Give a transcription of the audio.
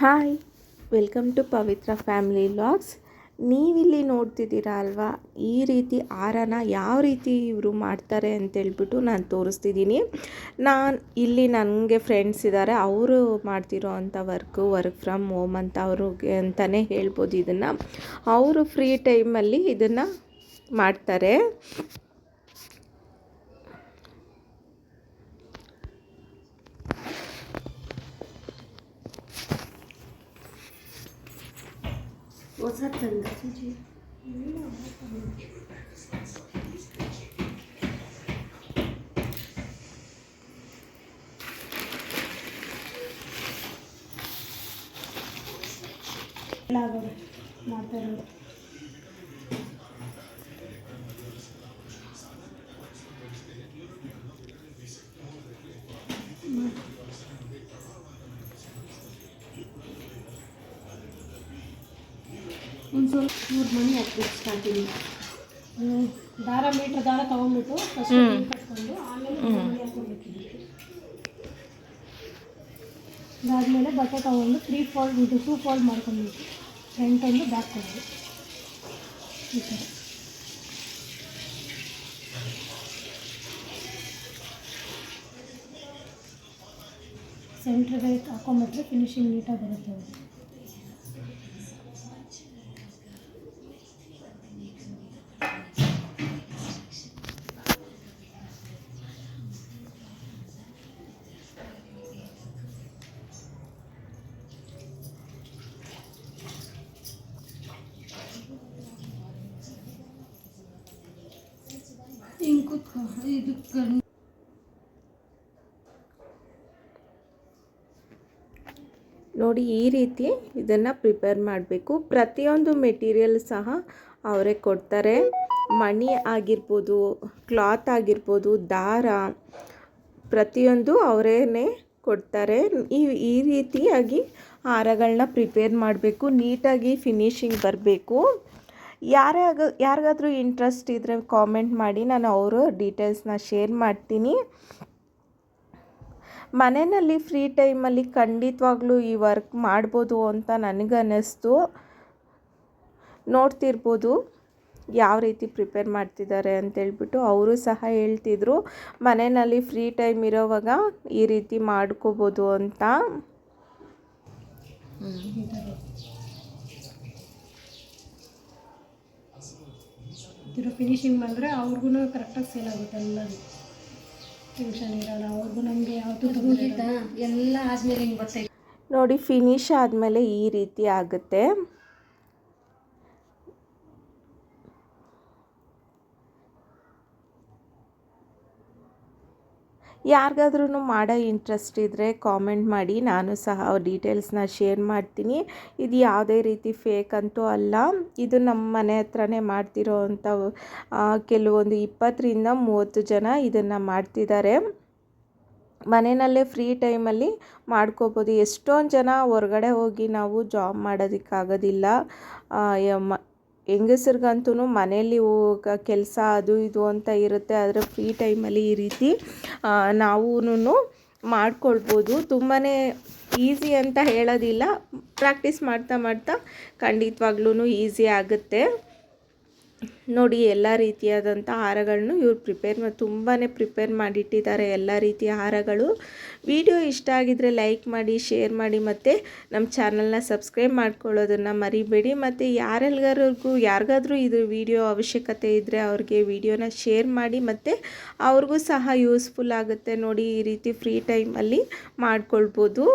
Hi welcome to Pavitra family vlogs ನೀವಿಲ್ಲಿ ನೋಡ್ತಿದ್ದೀರಾ ಅಲ್ವಾ? ಈ ರೀತಿ ಆರನ ಯಾವ ರೀತಿ ಇವರು ಮಾಡ್ತಾರೆ ಅಂತೇಳ್ಬಿಟ್ಟು ನಾನು ತೋರಿಸ್ತಿದ್ದೀನಿ. ನಾನು, ಇಲ್ಲಿ ನನಗೆ ಫ್ರೆಂಡ್ಸ್ ಇದ್ದಾರೆ ಅವರು ಮಾಡ್ತಿರೋ ಅಂಥ ವರ್ಕು ವರ್ಕ್ ಫ್ರಮ್ ಹೋಮ್ ಅಂತ ಅವ್ರಿಗೆ ಅಂತಲೇ ಹೇಳ್ಬೋದು ಇದನ್ನು. ಅವರು ಫ್ರೀ ಟೈಮಲ್ಲಿ ಇದನ್ನು ಮಾಡ್ತಾರೆ. ಹೊಸ ತಂದ ಮಾತಾಡೋದು ಒಂದು ಸ್ವಲ್ಪ ಮೂರು ಮಣಿ ಹಾಕ್ಬೇಕು ಸ್ಟಾರ್ಟಿಂಗ್ ದಾರ ಮೀಟ್ರ್ ದಾರ ತೊಗೊಂಡ್ಬಿಟ್ಟು ಫಸ್ಟ್ ಕಟ್ಕೊಂಡು ಆಮೇಲೆ ಮಣಿ ಅದಾದಮೇಲೆ ಬಟ್ಟೆ ತೊಗೊಂಡು ತ್ರೀ ಫೋಲ್ಡ್ ಇದು ಟೂ ಫೋಲ್ಡ್ ಮಾಡ್ಕೊಂಡ್ಬಿಟ್ಟು ಫ್ರಂಟ್ ಒಂದು ಬ್ಯಾಕ್ ಒಂದು. ಈ ಥರ ಸೆಂಟ್ರಿಗೆ ಹಾಕೊಂಬಿಟ್ರೆ ಫಿನಿಶಿಂಗ್ ನೀಟಾಗಿ ಬರುತ್ತೆ ನೋಡಿ, ಈ ರೀತಿ ಇದನ್ನು ಪ್ರಿಪೇರ್ ಮಾಡಬೇಕು. ಪ್ರತಿಯೊಂದು ಮೆಟೀರಿಯಲ್ ಸಹ ಅವರೇ ಕೊಡ್ತಾರೆ. ಮಣಿ ಆಗಿರ್ಬೋದು ಕ್ಲಾತ್ ಆಗಿರ್ಬೋದು, ದಾರ, ಪ್ರತಿಯೊಂದು ಅವರೇ ಕೊಡ್ತಾರೆ. ಈ ಈ ರೀತಿಯಾಗಿ ಹಾರಗಳನ್ನ ಪ್ರಿಪೇರ್ ಮಾಡಬೇಕು. ನೀಟಾಗಿ ಫಿನಿಶಿಂಗ್ ಬರಬೇಕು. ಯಾರ್ಯಾಗ ಯಾರಿಗಾದ್ರೂ ಇಂಟ್ರೆಸ್ಟ್ ಇದ್ದರೆ ಕಾಮೆಂಟ್ ಮಾಡಿ, ನಾನು ಅವರು ಡೀಟೇಲ್ಸ್ನ ಶೇರ್ ಮಾಡ್ತೀನಿ. ಮನೆಯಲ್ಲಿ ಫ್ರೀ ಟೈಮಲ್ಲಿ ಖಂಡಿತವಾಗ್ಲೂ ಈ ವರ್ಕ್ ಮಾಡ್ಬೋದು ಅಂತ ನನಗನ್ನಿಸ್ತು. ನೋಡ್ತಿರ್ಬೋದು ಯಾವ ರೀತಿ ಪ್ರಿಪೇರ್ ಮಾಡ್ತಿದ್ದಾರೆ ಅಂತೇಳ್ಬಿಟ್ಟು ಅವರು ಸಹ ಹೇಳ್ತಿದ್ರು. ಮನೆಯಲ್ಲಿ ಫ್ರೀ ಟೈಮ್ ಇರೋವಾಗ ಈ ರೀತಿ ಮಾಡ್ಕೋಬೋದು ಅಂತ. ಇದ್ರ ಫಿನಿಶಿಂಗ್ ಬಂದರೆ ಅವ್ರಿಗೂ ಕರೆಕ್ಟಾಗಿ ಸೇಲ್ ಆಗುತ್ತೆ ಎಲ್ಲದು ಟೆನ್ಷನ್ ಇರೋಲ್ಲ ಅವ್ರಿಗೂ ನಮಗೆ ಯಾವುದು ತಗೊಂಡಿದ್ದ ಎಲ್ಲ ಆದ್ಮೇಲೆ ಹಿಂಗೆ ಬರ್ತೈತೆ. ನೋಡಿ ಫಿನಿಶ್ ಆದಮೇಲೆ ಈ ರೀತಿ ಆಗುತ್ತೆ. ಯಾರಿಗಾದ್ರೂ ಮಾಡೋ ಇಂಟ್ರೆಸ್ಟ್ ಇದ್ದರೆ ಕಾಮೆಂಟ್ ಮಾಡಿ, ನಾನು ಸಹ ಡೀಟೇಲ್ಸ್ನ ಶೇರ್ ಮಾಡ್ತೀನಿ. ಇದು ಯಾವುದೇ ರೀತಿ ಫೇಕ್ ಅಂತೂ ಅಲ್ಲ. ಇದು ನಮ್ಮ ಮನೆ ಹತ್ರನೇ ಮಾಡ್ತಿರೋ ಅಂಥ ಕೆಲವೊಂದು ಇಪ್ಪತ್ತರಿಂದ ಮೂವತ್ತು ಜನ ಇದನ್ನು ಮಾಡ್ತಿದ್ದಾರೆ. ಮನೆಯಲ್ಲೇ ಫ್ರೀ ಟೈಮಲ್ಲಿ ಮಾಡ್ಕೋಬೋದು. ಎಷ್ಟೊಂದು ಜನ ಹೊರಗಡೆ ಹೋಗಿ ನಾವು ಜಾಬ್ ಮಾಡೋದಕ್ಕಾಗೋದಿಲ್ಲ. ಹೆಂಗಸ್ರಿಗಂತೂ ಮನೆಯಲ್ಲಿ ಕೆಲಸ ಅದು ಇದು ಅಂತ ಇರುತ್ತೆ. ಆದರೆ ಫ್ರೀ ಟೈಮಲ್ಲಿ ಈ ರೀತಿ ನಾವೂ ಮಾಡ್ಕೊಳ್ಬೋದು. ತುಂಬಾ ಈಸಿ ಅಂತ ಹೇಳೋದಿಲ್ಲ. ಪ್ರಾಕ್ಟೀಸ್ ಮಾಡ್ತಾ ಮಾಡ್ತಾ ಖಂಡಿತವಾಗ್ಲೂ ಈಸಿ ಆಗುತ್ತೆ. ನೋಡಿ, ಎಲ್ಲ ರೀತಿಯಾದಂಥ ಹಾರಗಳನ್ನು ಇವ್ರು ಪ್ರಿಪೇರ್ ಮಾಡಿ ತುಂಬಾ ಪ್ರಿಪೇರ್ ಮಾಡಿಟ್ಟಿದ್ದಾರೆ ಎಲ್ಲ ರೀತಿಯ ಹಾರಗಳು ವಿಡಿಯೋ ಇಷ್ಟ ಆಗಿದರೆ ಲೈಕ್ ಮಾಡಿ ಶೇರ್ ಮಾಡಿ ಮತ್ತು ನಮ್ಮ ಚಾನಲ್ನ ಸಬ್ಸ್ಕ್ರೈಬ್ ಮಾಡ್ಕೊಳ್ಳೋದನ್ನು ಮರಿಬೇಡಿ. ಮತ್ತು ಯಾರೆಲ್ಲರಿಗೂ ಯಾರಿಗಾದ್ರೂ ಇದು ವಿಡಿಯೋ ಅವಶ್ಯಕತೆ ಇದ್ದರೆ ಅವ್ರಿಗೆ ವಿಡಿಯೋನ ಶೇರ್ ಮಾಡಿ ಮತ್ತು ಅವ್ರಿಗೂ ಸಹ ಯೂಸ್ಫುಲ್ ಆಗುತ್ತೆ ನೋಡಿ, ಈ ರೀತಿ ಫ್ರೀ ಟೈಮಲ್ಲಿ ಮಾಡ್ಕೊಳ್ಬೋದು.